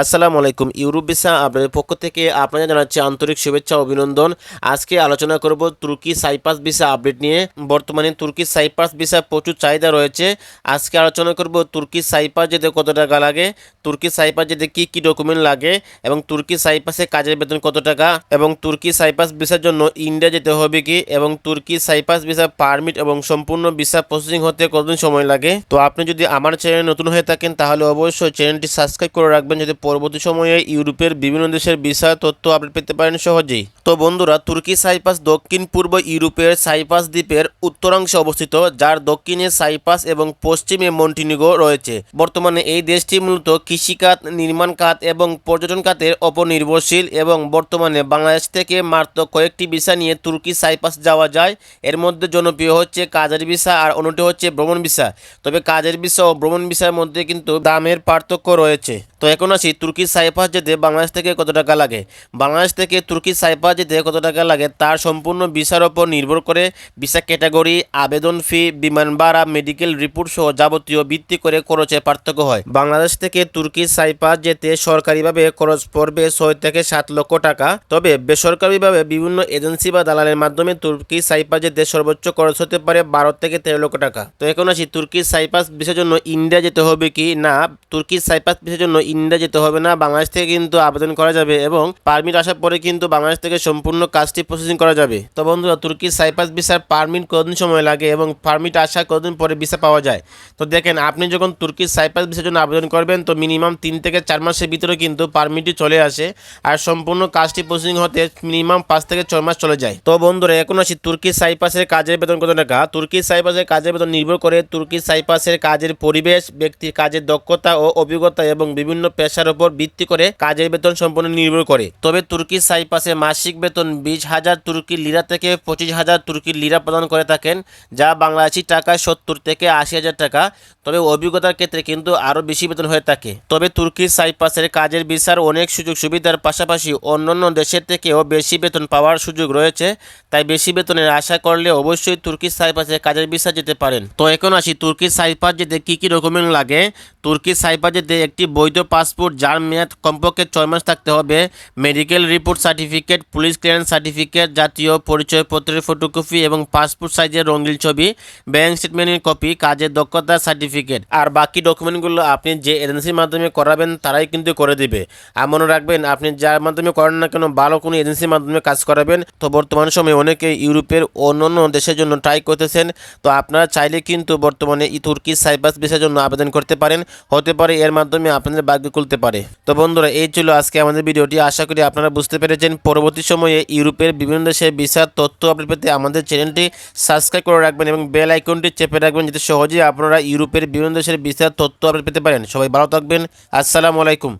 আসসালামু আলাইকুম, Europe visa আপনাদের পক্ষ থেকে আপনাদের জানাচ্ছি আন্তরিক শুভেচ্ছা অভিনন্দন। আজকে আলোচনা করব তুর্কি সাইপাস ভিসা আপডেট নিয়ে। বর্তমানে তুর্কি সাইপাস ভিসা প্রচুর চাহিদা রয়েছে। আজকে আলোচনা করব তুর্কি সাইপাস যেতে কত টাকা লাগে, তুর্কি সাইপাস যেতে কী কী ডকুমেন্ট লাগে, এবং তুর্কি সাইপাসে কাজের বেতন কত টাকা, এবং তুর্কি সাইপাস ভিসার জন্য ইন্ডিয়া যেতে হবে কি, এবং তুর্কি সাইপাস ভিসা পারমিট এবং সম্পূর্ণ ভিসা প্রসেসিং হতে কতদিন সময় লাগে। তো আপনি যদি আমার চ্যানেলে নতুন হয়ে থাকেন, তাহলে অবশ্যই চ্যানেলটি সাবস্ক্রাইব করে রাখবেন, যাতে পরবর্তী সময়ে ইউরোপের বিভিন্ন দেশের বিষয় তথ্য আপডেট পেতে পারেন সহজেই। তো বন্ধুরা, তুর্কি সাইপাস দক্ষিণ পূর্ব ইউরোপের সাইপাস দ্বীপের উত্তরাংশে অবস্থিত, যার দক্ষিণে সাইপাস এবং পশ্চিমে মন্টিনিগো রয়েছে। বর্তমানে এই দেশটি মূলত কৃষিখাত, নির্মাণ খাত এবং পর্যটন খাতের ওপর নির্ভরশীল এবং বর্তমানে বাংলাদেশ থেকে মাত্র কয়েকটি ভিসা নিয়ে তুর্কি সাইপাস যাওয়া যায়। এর মধ্যে জনপ্রিয় হচ্ছে কাজের ভিসা আর অন্যটি হচ্ছে ভ্রমণ ভিসা। তবে কাজের ভিসা ও ভ্রমণ ভিসার মধ্যে কিন্তু দামের পার্থক্য রয়েছে। তো এখন আসি তুর্কি সাইপাস যেতে বাংলাদেশ থেকে কত টাকা লাগে? বাংলাদেশ থেকে তুর্কি সাইপাস যেতে কত টাকা লাগে, তার সম্পূর্ণ ভিসার ওপর নির্ভর করে ভিসা ক্যাটাগরি, আবেদন ফি, বিমান ভাড়া, মেডিকেল রিপোর্ট সহ যাবতীয় ভিত্তি করে খরচে পার্থক্য হয়। বাংলাদেশ থেকে তুর্কি সাইপাস যেতে সরকারিভাবে খরচ পড়বে ছয় থেকে সাত লক্ষ টাকা। তবে বেসরকারিভাবে বিভিন্ন এজেন্সি বা দালালের মাধ্যমে তুর্কি সাইপাস যেতে সর্বোচ্চ খরচ হতে পারে বারো থেকে তেরো লক্ষ টাকা। তো এখন আসি তুর্কি সাইপাস ভিসার জন্য ইন্ডিয়া যেতে হবে কি না? তুর্কি সাইপাস ভিসার জন্য ইন্ডিয়া যেতে হবে না, বাংলাদেশ থেকে কিন্তু আবেদন করা যাবে এবং পারমিট আসার পরে কিন্তু বাংলাদেশ থেকে সম্পূর্ণ কাজটি প্রসেসিং করা যাবে। তো বন্ধুরা তুর্কি সাইপাস ভিসার পারমিট কতদিন সময় লাগে এবং পারমিট আসা কতদিন পরে ভিসা পাওয়া যায়? তো দেখেন, আপনি যখন তুর্কি সাইপাস ভিসার জন্য আবেদন করবেন, তো মিনিমাম তিন থেকে চার মাসের ভিতরে কিন্তু পারমিটটি চলে আসে আর সম্পূর্ণ কাজটি প্রসেসিং হতে মিনিমাম পাঁচ থেকে ছয় মাস চলে যায়। তো বন্ধুরা, এখন আসি তুর্কি সাইপাসের কাজের বেতন কত টাকা? তুর্কি সাইপাসের কাজের বেতন নির্ভর করে তুর্কি সাইপাসের কাজের পরিবেশ ব্যক্তির কাজের দক্ষতা ও অভিজ্ঞতা এবং বিভিন্ন পেশার উপর ভিত্তি করে কাজের বেতন সম্পূর্ণ নির্ভর করে। তবে তুর্কি সাইপাসে মাসিক বেতন বিশ হাজার তুর্কি লিরা থেকে পঁচিশ হাজার তুর্কি লিরা প্রদান করে থাকেন, যা বাংলাদেশি টাকায় সত্তর থেকে আশি হাজার টাকা। তবে অভিজ্ঞতার ক্ষেত্রে কিন্তু আরও বেশি বেতন হয়ে থাকে। তবে তুর্কি সাইপাসের কাজের ভিসার অনেক সুযোগ সুবিধার পাশাপাশি অন্যান্য দেশের থেকেও বেশি বেতন পাওয়ার সুযোগ রয়েছে, তাই বেশি বেতনের আশা করলে অবশ্যই তুর্কি সাইপাসে কাজের ভিসা যেতে পারেন। তো এখন আসি তুর্কি সাইপাস যেতে কী কী ডকুমেন্ট লাগে? তুর্কি সাইপাস যেতে একটি বৈধ পাসপোর্ট যার মেয়াদ কমপক্ষে ছয় মাস থাকতে হবে। Medical report certificate, police clearance certificate, জাতীয় পরিচয়পত্রের ফটোকপি এবং পাসপোর্ট সাইজের রঙিন ছবি, ব্যাংক স্টেটমেন্টের কপি, কাজের দক্ষতা সার্টিফিকেট। আর বাকি ডকুমেন্টগুলো আপনি যে এজেন্সির মাধ্যমে করাবেন, তারাই কিন্তু করে দিবে। আর মনে রাখবেন, আপনি যার মাধ্যমে করেন না কেন, ভালো কোনো এজেন্সির মাধ্যমে কাজ করাবেন। তো বর্তমান সময়ে অনেকে ইউরোপের অন্যান্য দেশের জন্য ট্রাই করতেছেন। তো আপনারা চাইলে কিন্তু বর্তমানে তুর্কি সাইপাস ভিসার জন্য আবেদন করতে পারেন। হতে পারে এর মাধ্যমে আপনাদের ভাগ্য খুলতে পারে। তো বন্ধুরা, এই ছিল আজকে আমাদের ভিডিওটি। আশা করি আপনারা বুঝতে পেরেছেন। পরবর্তী সময়ে ইউরোপের বিভিন্ন দেশের ভিসার তথ্য আপডেট পেতে আমাদের চ্যানেলটি সাবস্ক্রাইব করে রাখবেন এবং বেল আইকনটি চেপে রাখবেন যাতে সহজেই আপনারা ইউরোপের বিভিন্ন দেশের ভিসার তথ্য আপডেট পেতে পারেন। সবাই ভালো থাকবেন। আসসালামু আলাইকুম।